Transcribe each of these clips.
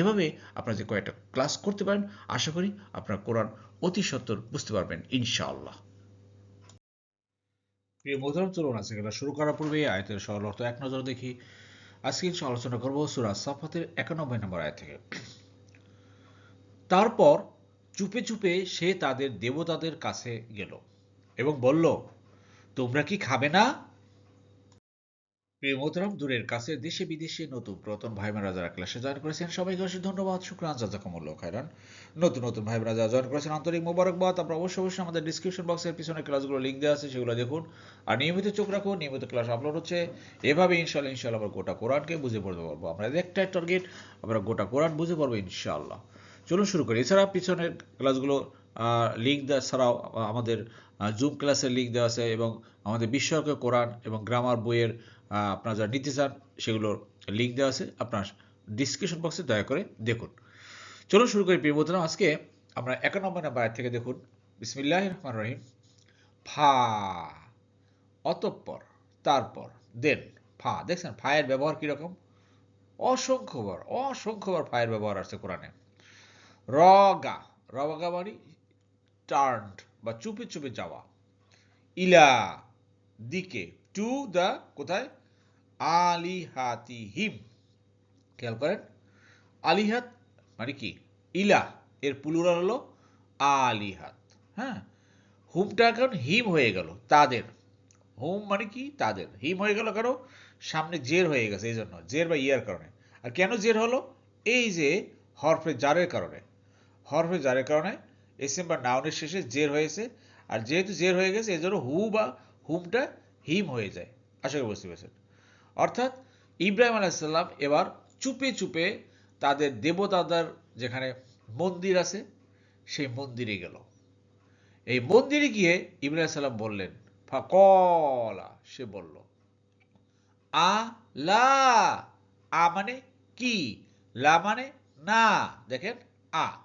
এভাবে আপনারা যে কয়েকটা ক্লাস করতে পারেন, আশা করি আপনারা কোরআন অতি সত্তর বুঝতে পারবেন, ইনশাআল্লাহ। প্রিয় মোহতরম চলুন আজকে শুরু করার পূর্বে আয়তের সরল অর্থ এক নজর দেখি। আজকে আলোচনা করব সুরা সাফাতের একানব্বই নম্বর আয় থেকে। তারপর চুপে চুপে সে তাদের দেবতাদের কাছে গেল এবং বলল, তোমরা কি খাবে না? প্রিয় মোহতরম দূরের কাছে দেশে বিদেশে নতুন পুরাতন ভাই বোনেরা যারা ক্লাসে জয়েন করেছেন। সবাইকে অবশ্যই ধন্যবাদ, শুক্রান জাজাকামুল্লাহ খাইরান নতুন নতুন ভাই বোনেরা যারা জয়েন করেছেন আন্তরিক মোবারকবাদ। আপনারা অবশ্যই অবশ্যই আমাদের ডিসক্রিপশন বক্সের পিছনে ক্লাসগুলো লিঙ্ক দেওয়া আছে, সেগুলো দেখুন। আর নিয়মিত চোখ রাখুন, নিয়মিত ক্লাস আপলোড হচ্ছে। এভাবে ইনশাল্লাহ ইনশাল্লাহ আমরা গোটা কোরআনকে বুঝে পড়তে পারব। আমরা একটাই টার্গেট আমরা গোটা কোরআন বুঝে পারব ইনশাল্লাহ চলুন শুরু করি। এছাড়া পিছনের ক্লাসগুলো লিঙ্ক দেওয়া ছাড়াও আমাদের জুম ক্লাসের লিঙ্ক দেওয়া আছে এবং আমাদের বিশ্বকে কোরআন এবং গ্রামার বইয়ের আপনারা যা নিতে চান, সেগুলোর লিঙ্ক দেওয়া আছে, আপনার ডিসক্রিপশন বক্সে দয়া করে দেখুন। চলুন শুরু করি প্রিয় বন্ধুরা, আজকে আমরা একানব্বই নম্বর আয় থেকে দেখুন। বিসমিল্লাহ রহমান রহিম। ফা, অতঃপর, তারপর দেন ফা। দেখছেন ফায়ের ব্যবহার কীরকম? অসংখ্যবার অসংখ্যবার ফায়ের ব্যবহার আছে কোরআনে। রগা রগা মানে টার্নড বা চুপে চুপে যাওয়া। ইলা, দিকে টু দ্য কোথায়? আলিহাতি হিম খেয়াল করেন? আলিহাত মানে কি? ইলা, এর পুলুরাল হলো আলিহাত। হ্যাঁ? হুমটা এখন হিম হয়ে গেল, তাদের। হুম মানে কি? তাদের। হিম হয়ে গেল কেন সামনে জের হয়ে গেছে এই জন্য জের বা ইয়ার কারণে। আর কেন জের হলো? এই যে হরফে জারের কারণে। হরফে জারের কারণে এসএম নাউনের শেষে জের হয়েছে। আর যেহেতু জের হয়ে গেছে এই জন্য হু বা হুমটা হিম হয়ে যায়। আশা করি বুঝতে পেরেছেন। অর্থাৎ ইব্রাহিম আলাইসাল্লাম এবার চুপে চুপে তাদের দেবতাদের যেখানে মন্দির আছে, সেই মন্দিরে গেল। এই মন্দিরে গিয়ে ইব্রাহিম সাল্লাম বললেন, ফাকলা সে বলল, আ, লা আ মানে কি, লা মানে না। দেখেন, আ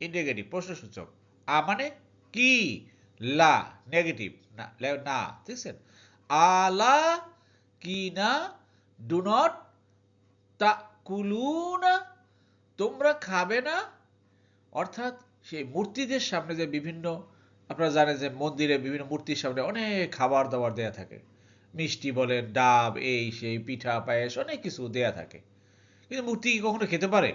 ইন্ডিকেটিভ প্রশ্নসূচক। আ মানে কি, লা, নেগেটিভ, না না, দেখছেন? আলা কি না ডু নট তা কুলুনা তোমরা খাবে না। অর্থাৎ সেই মূর্তিদের সামনে যে বিভিন্ন, আপনারা জানেন যে মন্দিরে বিভিন্ন মূর্তির সামনে অনেক খাবার দাবার দেয়া থাকে। মিষ্টি বলেন, ডাব, এই, সেই, পিঠা, পায়েস, অনেক কিছু দেয়া থাকে। কিন্তু মূর্তি কি কখনো খেতে পারে?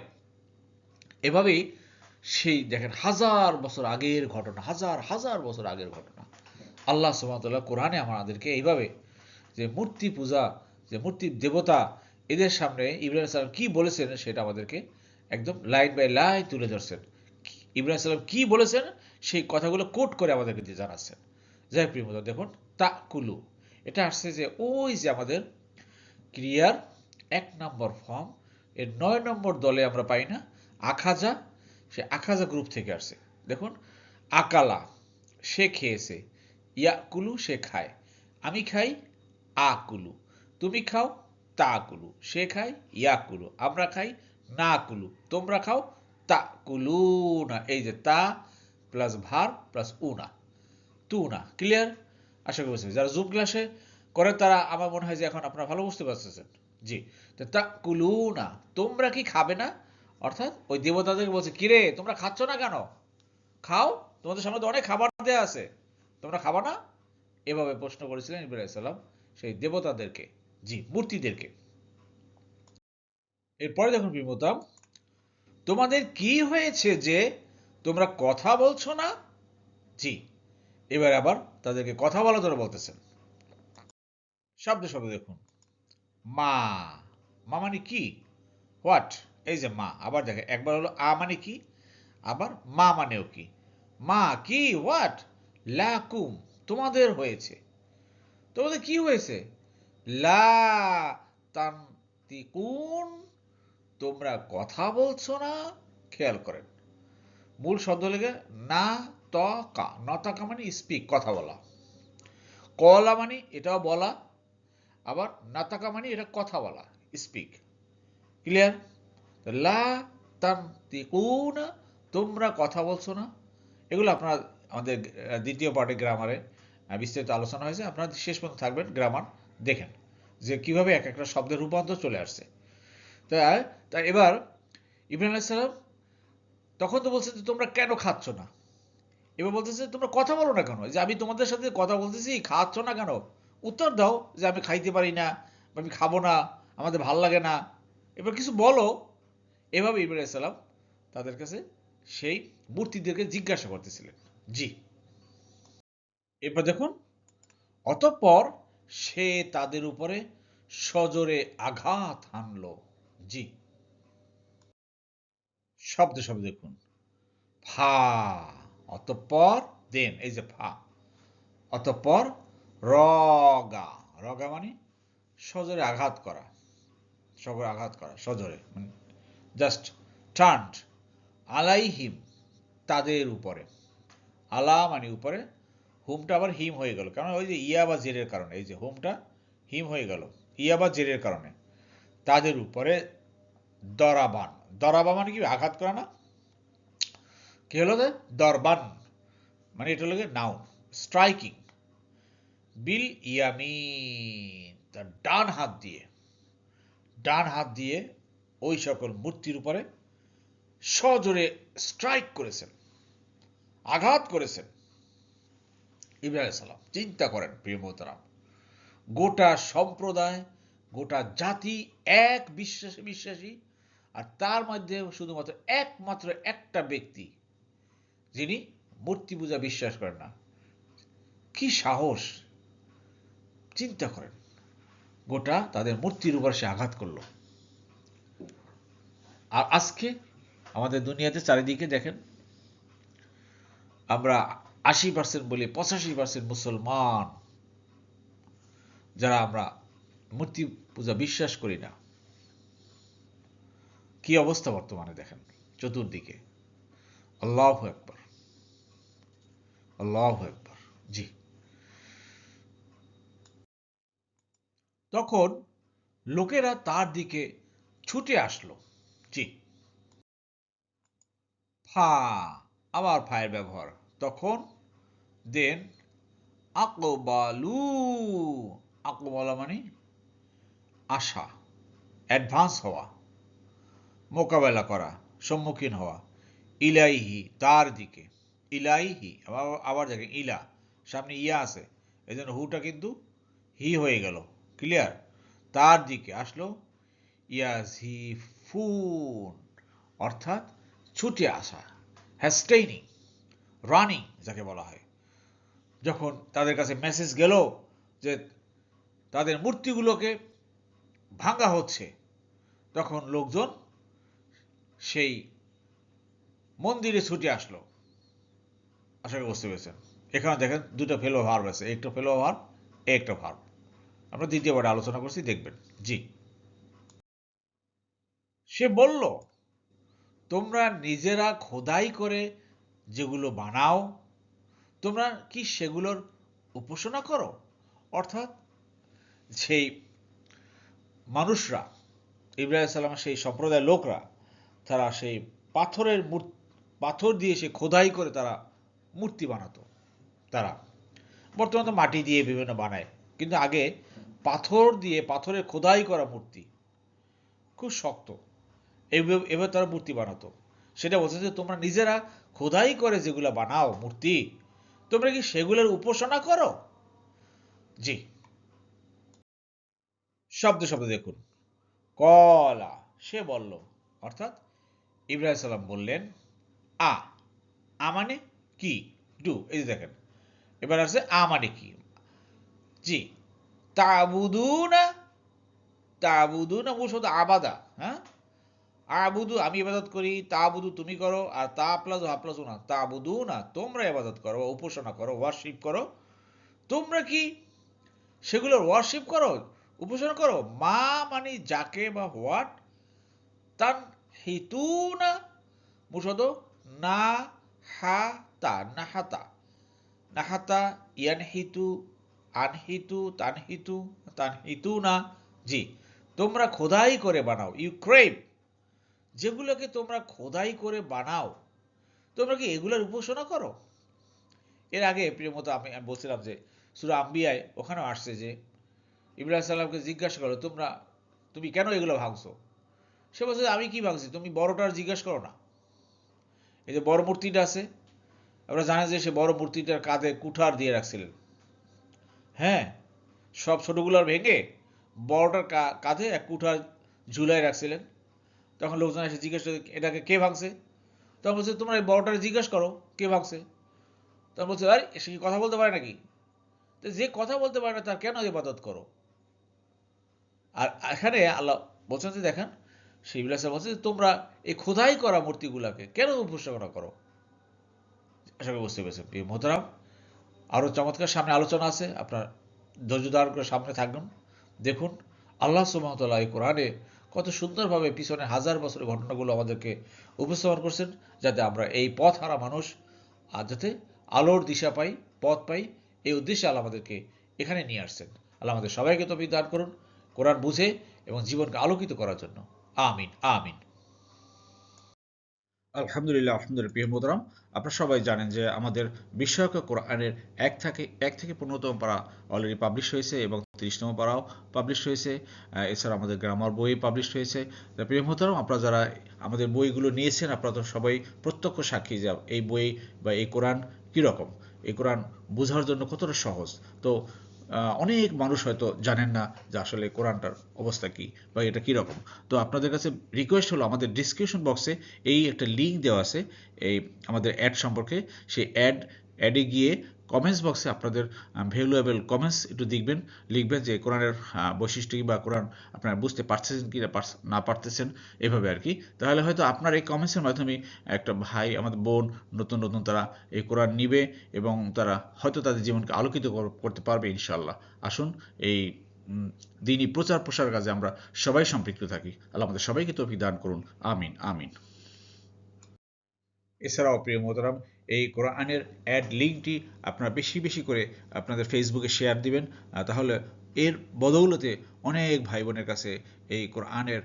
এভাবেই সেই দেখেন, হাজার বছর আগের ঘটনা, হাজার হাজার বছর আগের ঘটনা। আল্লাহ সুবাহতাল্লাহ কোরআনে আমাদেরকে এইভাবে যে মূর্তি পূজা, যে মূর্তি দেবতা এদের সামনে ইব্রাহিম সালাম কি বলেছেন সেটা আমাদেরকে একদম লাইন বাই লাইন তুলে ধরছেন। ইব্রাহিম সালাম কি বলেছেন সেই কথাগুলো কোট করে আমাদেরকে দিয়ে জানাচ্ছেন। যাই প্রিয় দেখুন তা কুলু এটা আসছে যে ওই যে আমাদের ক্রিয়ার এক নম্বর ফর্ম, এর নয় নম্বর দলে আমরা পাই না, আখাজা। সে আখাজা গ্রুপ থেকে আসছে। দেখুন, আকালা, সে খেয়েছে। ইয়াকুলু, সে খায়। আমি খাই আকুলু। তুমি খাও তা কুলু সে খায় ইয়াকুলু। আমরা খাই না কুলু তোমরা খাও তা কুলু না এই যে তা প্লাস ভার প্লাস উনা। তু না ক্লিয়ার আশা করি যারা জুম ক্লাসে করে, তারা আমার মনে হয় যে এখন আপনারা ভালো বুঝতে পারতেছেন। জি। তো তা কুলু না তোমরা কি খাবে না? অর্থাৎ ওই দেবতাদেরকে বলছে, কিরে, তোমরা খাচ্ছ না কেন? খাও। তোমাদের সামনে তো অনেক খাবার দেওয়া আছে। তোমরা খাবা না? এভাবে প্রশ্ন করেছিলেন ইব্রাহিম সেই দেবতাদেরকে, জি, মূর্তিদেরকে। এরপরে দেখুন বিমতাম, তোমাদের কি হয়েছে যে তোমরা কথা বলছো না? জি, এবার আবার তাদেরকে কথা বলা ধরে বলতেছেন। শব্দ শব্দ দেখুন। মা মা মানে কি? হোয়াট? এই যে মা, আবার দেখে একবার হলো আ মানে কি? আবার মা মানেও কি? মা, কি? হোয়াট? লাকুম, তোমাদের হয়েছে। তোমাদের কি হয়েছে? লা তান্তিকুন, তোমরা কথা বলছো না, খেয়াল করেন। মূল শব্দ লেগে না, ত, কা। নতাকা মানে স্পিক কথা বলা। কলা মানে এটাও বলা, আবার নাতাকা মানে এটা কথা বলা স্পিক ক্লিয়ার লা তান্তিকুনা, তোমরা কথা বলছো না। এগুলো আপনার আমাদের দ্বিতীয় পার্টে গ্রামারে বিস্তারিত আলোচনা হয়েছে। আপনারা শেষ পর্যন্ত থাকবেন গ্রামার দেখেন যে কীভাবে এক একটা শব্দের রূপান্তর চলে আসছে। তা তা এবার ইব্রাহিম আলাইসালাম তখন তো বলছে যে, তোমরা কেন খাচ্ছ না? এবার বলতেছে তোমরা কথা বলো না কেন? যে, আমি তোমাদের সাথে কথা বলতেছি, খাচ্ছ না কেন? উত্তর দাও যে, আমি খাইতে পারি না আমি খাব না, আমাদের ভালো লাগে না। এবার কিছু বলো। এভাবে ইব্রাহিম সালাম তাদের কাছে সেই মূর্তিদেরকে জিজ্ঞাসা করতেছিলেন। জি। এরপর দেখুন, অতঃপর সে তাদের উপরে সজোরে আঘাত হানলো। জি। শব্দ শব্দ দেখুন, ফা, অতঃপর, দেন, এই যে ফা, অতঃপর রগা রগা মানে সজোরে আঘাত করা, সজোরে আঘাত করা, সজোরে মানে জাস্ট টার্ন আলাইহিম তাদের উপরে। আলা মানে উপরে, হুমটা আবার হিম হয়ে গেল। কারণ ওই যে ইয়া বা জেরের কারণে, এই যে হুমটা হিম হয়ে গেল। ইয়া বা জেরের কারণে। তাদের উপরে দরাবান। দরাবা মানে কি? আঘাত করা না? কি হলো যে দরবান। মানে এটা হলো নাও স্ট্রাইকিং বিল ইয়ামিন। তার ডান হাত দিয়ে, ডান হাত দিয়ে ওই সকল মূর্তির উপরে সজোরে স্ট্রাইক করেছেন। আঘাত করেছেন। ইব্রাহিম সালাম, চিন্তা করেন প্রিয় মোহতারাম। গোটা সম্প্রদায়, গোটা জাতি এক বিশ্বাসে, বিশ্বাসী, আর তার মধ্যে শুধুমাত্র একমাত্র একটা ব্যক্তি, যিনি মূর্তি পূজা বিশ্বাস করেন না। কি সাহস! চিন্তা করেন, গোটা তাদের মূর্তির উপর সে আঘাত করল। আর আজকে আমাদের দুনিয়াতে চারিদিকে দেখেন আমরা আশি পার্সেন্ট বলি পঁচাশি পার্সেন্ট মুসলমান, যারা আমরা মূর্তি পূজা বিশ্বাস করি না। কি অবস্থা বর্তমানে দেখেন, চতুর্দিকে। আল্লাহ একবার আল্লাহ একবার জি। তখন লোকেরা তার দিকে ছুটে আসলো, জি। ফা আবার ফায়ের ব্যবহার। তখন দেন আকবালু আকবালা মানে আশা অ্যাডভান্স হওয়া, মোকাবেলা করা, সম্মুখীন হওয়া। ইলাইহি, তার দিকে। ইলাইহি, আবার আবার দেখেন, ইলা, সামনে ইয়া আছে। এই জন্য হুটা কিন্তু হি হয়ে গেল। ক্লিয়ার তার দিকে আসলো ইয়াজিফুন, অর্থাৎ ছুটে আসা। হ্যাস্টেইনিং রানিং যাকে বলা হয়। যখন তাদের কাছে মেসেজ গেল যে তাদের মূর্তিগুলোকে ভাঙা হচ্ছে, তখন লোকজন সেই মন্দিরে ছুটে আসলো। আশা করি বুঝতে পেরেছেন। এখানে দেখেন দুটো ফেলো ভার্ব আছে, একটা ফেলো ভার্ব একটা ভার্ব আমরা দ্বিতীয়বার আলোচনা করছি, দেখবেন। জি। সে বলল তোমরা নিজেরা খোদাই করে যেগুলো বানাও, তোমরা কি সেগুলোর উপাসনা করো? অর্থাৎ সেই মানুষরা, ইব্রাহিম সাল্লামের সেই সম্প্রদায়ের লোকরা, তারা সেই পাথরের পাথর দিয়ে সে খোদাই করে তারা মূর্তি বানাতো। তারা বর্তমানে মাটি দিয়ে বিভিন্ন বানায়, কিন্তু আগে পাথর দিয়ে পাথরের খোদাই করা মূর্তি খুব শক্ত। এবার তারা মূর্তি বানাতো। সেটা বলছে যে, তোমরা নিজেরা খোদাই করে যেগুলো বানাও, মূর্তি, তোমরা কি সেগুলোর উপাসনা করো? জি। শব্দ শব্দ দেখুন। কলা, সে বলল, অর্থাৎ ইব্রাহিম সাল্লাম বললেন, আ আ মানে কি? ডু, এই যে দেখেন। এবার আছে আ মানে কি? জি, তাবুদুনা তাবুদুনা মুসদ আবাদা হ্যাঁ? আবুদু, আমি ইবাদত করি তাবুদু তুমি করো, আর তা প্লাস হা প্লাস না। তাবুদু না, তোমরা ইবাদত করো, উপাসনা করো ওয়ার্শিপ করো। তোমরা কি সেগুলোর ওয়ার্শিপ করো, উপাসনা করো? মা মানে যাকে বা হোয়াট তান হিতু না মুসদ না হা তা? নাহাতা নাহাতা। ইয়ান হিতু আনহিতু, তানহিতু তানহিতু না জি। তোমরা খোদাই করে বানাও ইউ ক্রেভ যেগুলোকে তোমরা খোদাই করে বানাও, তোমরা কি এগুলোর উপাসনা করো? এর আগে প্রিয় মতো আমি আমি বলছিলাম যে সুরা আম্বিয়ায় ওখানেও আসছে যে ইব্রাহিম সাল্লামকে জিজ্ঞাসা করো, তোমরা, তুমি কেন এগুলো ভাঙছো? সে বলছে, আমি কি ভাঙছি? তুমি বড়টার জিজ্ঞাসা করো না। এই যে বড় মূর্তিটা আছে, আমরা জানি যে সে বড় মূর্তিটার কাঁধে কুঠার দিয়ে রাখছিলেন। হ্যাঁ সব ছোটগুলোর ভেঙে বড়টার কাঁধে এক কুঠার ঝুলাই রাখছিলেন। তখন লোকজন এসে জিজ্ঞেস করে, এটাকে কে ভাঙছে তখন বলছে, তোমরা এই বড়টারে জিজ্ঞেস করো, কে ভাঙছে তখন বলছে, আরে, সে কি কথা বলতে পারে নাকি? তো যে কথা বলতে পারে না, তার কেন ইবাদত করো? আর এখানে আল্লাহ বলছেন যে, দেখেন, সেই বিলাসা বলছে তোমরা এই খোদাই করা মূর্তিগুলাকে কেন উপস্থাপনা করো? আশা করি বুঝতে পেরেছেন, প্রিয় মোহতারাম। আরও চমৎকার সামনে আলোচনা আছে, আপনার ধৈর্য ধারণ করে সামনে থাকবেন দেখুন, আল্লাহ সুমতলা এই কোরআনে কত সুন্দরভাবে পিছনে হাজার বছরের ঘটনাগুলো আমাদেরকে উপস্থাপন করছেন, যাতে আমরা এই পথ হারা মানুষ আর যাতে আলোর দিশা পাই, পথ পাই, এই উদ্দেশ্যে আল্লাহ আমাদেরকে এখানে নিয়ে আসছেন। আল্লাহ আমাদের সবাইকে তবি দান করুন, কোরআন বুঝে এবং জীবনকে আলোকিত করার জন্য। আমিন আমিন। আলহামদুলিল্লাহ আলহামদুলিল্লাহ, প্রিয় মোদরাম আপনারা সবাই জানেন যে আমাদের বিশ্বক কোরআনের এক থেকে এক থেকে পনেরোতম পারা অলরেডি পাবলিশ হয়েছে এবং তিরিশতম পারাও পাবলিশ হয়েছে। এছাড়া আমাদের গ্রামার বই পাবলিশ হয়েছে। প্রিয় মোহতারাম, আপনারা যারা আমাদের বইগুলো নিয়েছেন, আপনারা তো সবাই প্রত্যক্ষ সাক্ষী যে এই বই বা এই কোরআন কীরকম? এই কোরআন বোঝার জন্য কতটা সহজ? তো অনেক মানুষ হয়তো জানেন না যে আসলে কোরআনটার অবস্থা কি বা এটা কীরকম তো আপনাদের কাছে রিকোয়েস্ট হলো, আমাদের ডিসক্রিপশন বক্সে এই একটা লিঙ্ক দেওয়া আছে, এই আমাদের অ্যাড সম্পর্কে, সেই অ্যাড অ্যাডে গিয়ে কমেন্টস বক্সে আপনাদের ভ্যালুয়েবল কমেন্টস একটু দেখবেন, লিখবেন যে কোরআনের বৈশিষ্ট্য বা কোরআন আপনারা বুঝতে পারতেছেন কি না পারতেছেন, এভাবে আর কি। তাহলে হয়তো আপনার এই কমেন্টসের মাধ্যমে একটা ভাই, আমাদের বোন, নতুন নতুন তারা এই কোরআন নিবে এবং তারা হয়তো তাদের জীবনকে আলোকিত করতে পারবে ইনশাল্লাহ আসুন এই দিনই প্রচার প্রসার কাজে আমরা সবাই সম্পৃক্ত থাকি। আল্লাহ আমাদের সবাইকে তৌফিক দান করুন। আমিন আমিন। এছাড়াও প্রিয় মোহতারাম এই কোরআনের অ্যাড লিঙ্কটি আপনারা বেশি বেশি করে আপনাদের ফেসবুকে শেয়ার দিবেন। তাহলে এর বদৌলতে অনেক ভাই বোনের কাছে এই কোরআনের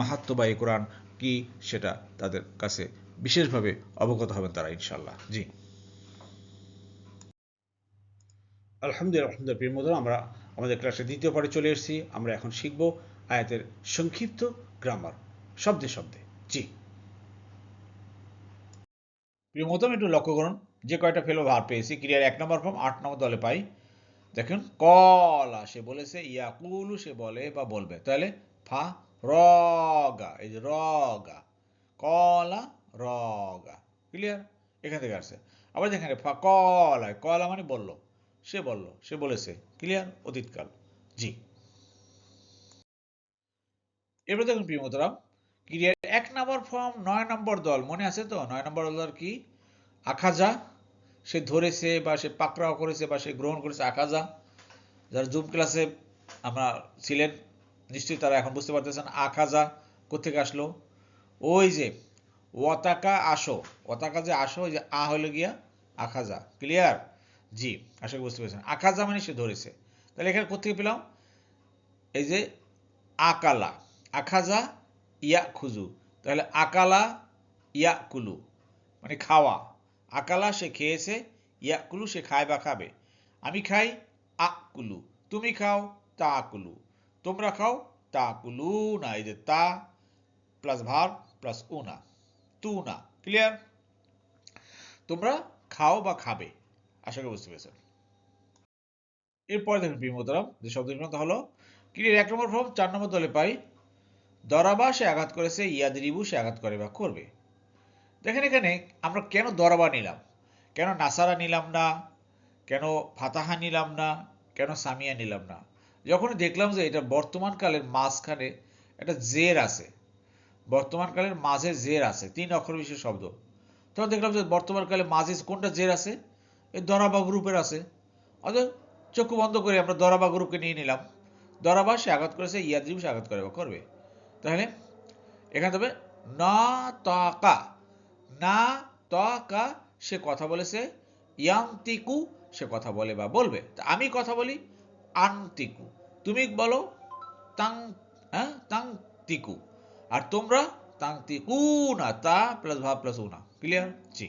মাহাত্ম বা এই কোরআন কি সেটা তাদের কাছে বিশেষভাবে অবগত হবেন তারা ইনশাল্লাহ জি। আলহামদুলিল্লাহ আলহামদুলিল্লাহ, প্রিয় মোদর আমরা আমাদের ক্লাসে দ্বিতীয় পারে চলে এসেছি। আমরা এখন শিখব আয়াতের সংক্ষিপ্ত গ্রামার শব্দে শব্দে। জি। প্রিয় মতম একটু লক্ষ্য করুন। যে কয়টা ফেলো ভার পেয়েছি। ক্রিয়ার এক নম্বর ফর্ম আট নম্বর দলে পাই। দেখুন, কলা সে বলেছে, ইয়াকুলু, সে বলে বা বলবে। তাহলে, ফা রগা এই যে রগা কলা রগা ক্লিয়ার এখান থেকে আসছে আবার যেখানে ফা, কলা কলা মানে বলল, সে বলল, সে বলেছে ক্লিয়ার অতীতকাল। জি। এবার দেখুন প্রিয় মতরাম ক্রিয়ার এক নম্বর ফর্ম, নয় নম্বর দল, মনে আছে তো? নয় নম্বর দল কি? আখাজা। সে ধরেছে বা সে পাকড়াও করেছে বা সে গ্রহণ করেছে আখাজা। যারা জুম ক্লাসে আমরা ছিলেন, নিশ্চয়ই তারা এখন বুঝতে পারতেছেন আখাজা কোথেকে আসলো। ওই যে, ওয়াতাকা আসো। ওয়াতাকা যে আসো, ওই যে আ হলো গিয়া আখাজা। ক্লিয়ার জি, আশা করি বুঝতে পেরেছেন। আখাজা মানে সে ধরেছে। তাহলে এখানে কোথেকে পেলাম? এই যে, আকালা। আখাজা ইয়া খুজু তাহলে আকালা ইয়া কুলু মানে খাওয়া। আকালা সে খেয়েছে ইয়া কুলু সে খায় বা খাবে। আমি খাই আকুলু, তুমি খাও তা আকুলু তোমরা খাও তা আকুলু না, এই যে তা প্লাস ভার প্লাস উনা তু না ক্লিয়ার তোমরা খাও বা খাবে, আশা করি বুঝতে পেরেছেন এরপরে দেখুন বিমোদরাম যে শব্দ হলো ক্লিয়ার এক নম্বর ফর্ম চার নম্বর দলে পাই দরাবা সে আঘাত করেছে, ইয়াদরিবু সে আঘাত করে বা করবে। দেখেন এখানে আমরা কেন দরাবা নিলাম? কেন নাসারা নিলাম না? কেন ফাতাহা নিলাম না? কেন সামিয়া নিলাম না? যখন দেখলাম যে এটা বর্তমানকালের মাঝখানে একটা জের আছে বর্তমানকালের মাঝে জের আছে, তিন অক্ষর বিশেষ শব্দ। তখন দেখলাম যে বর্তমানকালে মাঝে কোনটা জের আছে? এই দরাবা গ্রুপের আছে। অতএব চক্ষু বন্ধ করে আমরা দরাবা গ্রুপকে নিয়ে নিলাম। দরাবা সে আঘাত করেছে, ইয়াদ্রিব সে আঘাত করে বা করবে। তাহলে এখানে তবে না তাকা না তাকা, সে কথা বলেছে ইয়ান্তিকু, সে কথা বলে বা বলবে। আমি কথা বলি আন্তিকু। তুমি বলো তাং হ্যাঁ তাং তিকু আর তোমরা তাং তিকু না তা প্লাস ভাব প্লাস উনা। ক্লিয়ার জি।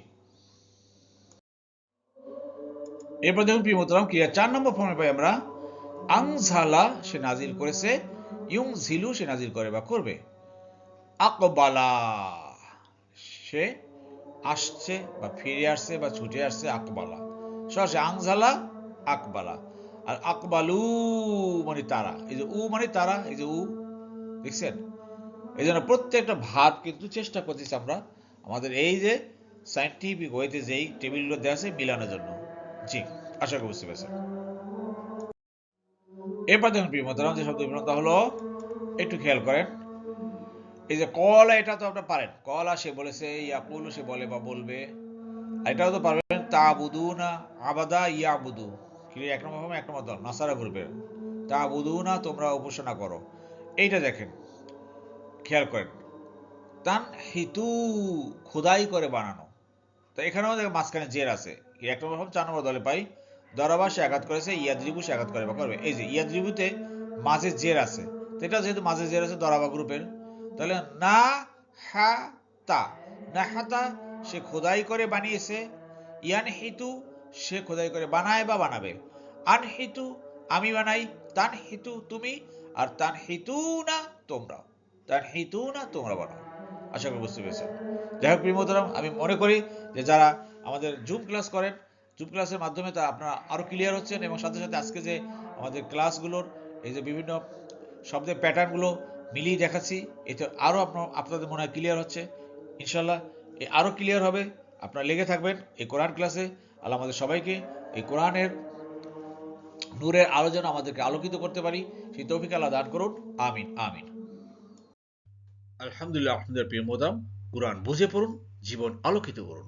এরপর দেখুন প্রিয়মতরাম ক্লিয়ার চার নম্বর ফর্মে পাই আমরা, আংঝালা সে নাজিল করেছে ইউং ঝিলু সে নাজিল করে বা করবে। আকবালা, সে আসছে বা ফিরে আসছে বা ছুটে আসছে আকবালা। সরাসরি আংঝালা আকবালা। আর আকবালু মানে তারা। এই যে উ মানে তারা, এই যে উ, দেখছেন? এই জন্য প্রত্যেকটা ভাব কিন্তু চেষ্টা করতেছি আমরা আমাদের এই যে সাইন্টিফিক ওয়েতে যেই টেবিলগুলো দেওয়া আছে মিলানোর জন্য। জি, আশা করি বুঝতে পেরেছেন। এরপর প্রিয়মতারাম যে শব্দ হলো, একটু খেয়াল করেন। এই যে কলা, এটা তো পারেন। কলা সে বলেছে ইয়াকুলু সে বলে বা বলবে। এটাও তো পারবেন তা বুদু না আবাদা ইয়া বুদু এক নম্বর এক নম্বর দল নাসারা গ্রুপের তা বুদু না তোমরা উপাসনা করো। এইটা দেখেন, খেয়াল করেন। তান হিতু, খোদাই করে বানানো। তো এখানেও মাঝখানে জের আছে। এক নম্বর ফর্ম চার নম্বর দলে পাই। দরাবা সে আঘাত করেছে, ইয়াদ্রিবু সে আঘাত করে বা করবে। এই যে ইয়াদ্রিবুতে মাঝে জের আছে। তো এটা যেহেতু মাঝে জের আছে, দরাবা গ্রুপের, তাহলে না হা তা। না হাতা সে খোদাই করে বানিয়েছে, ইয়ান হিতু সে খোদাই করে বানায় বা বানাবে। আন হিতু আমি বানাই, তান হিতু তুমি, আর তান হিতু না তোমরা তান হিতু না তোমরা বানাও। আশা করি বুঝতে পেরেছেন। যাই হোক প্রিমোদরম আমি মনে করি যে যারা আমাদের জুম ক্লাস করেন জুম ক্লাসের মাধ্যমে তা আপনারা আরও ক্লিয়ার হচ্ছেন এবং সাথে সাথে আজকে যে আমাদের ক্লাসগুলোর এই যে বিভিন্ন শব্দের প্যাটার্নগুলো মিলিয়ে দেখাচ্ছি, এতে আরও আপনাদের মনে হয় ক্লিয়ার হচ্ছে। ইনশাল্লাহ এ আরও ক্লিয়ার হবে। আপনারা লেগে থাকবেন এই কোরআন ক্লাসে। আল্লাহ আমাদের সবাইকে এই কোরআনের নূরের আলো যেন আমাদেরকে আলোকিত করতে পারি। সেই তৌফিক আল্লাহ দান করুন। আমিন আমিন। আলহামদুলিল্লাহ আপনাদের প্রিয় মোদাম, কোরআন বুঝে পড়ুন, জীবন আলোকিত করুন।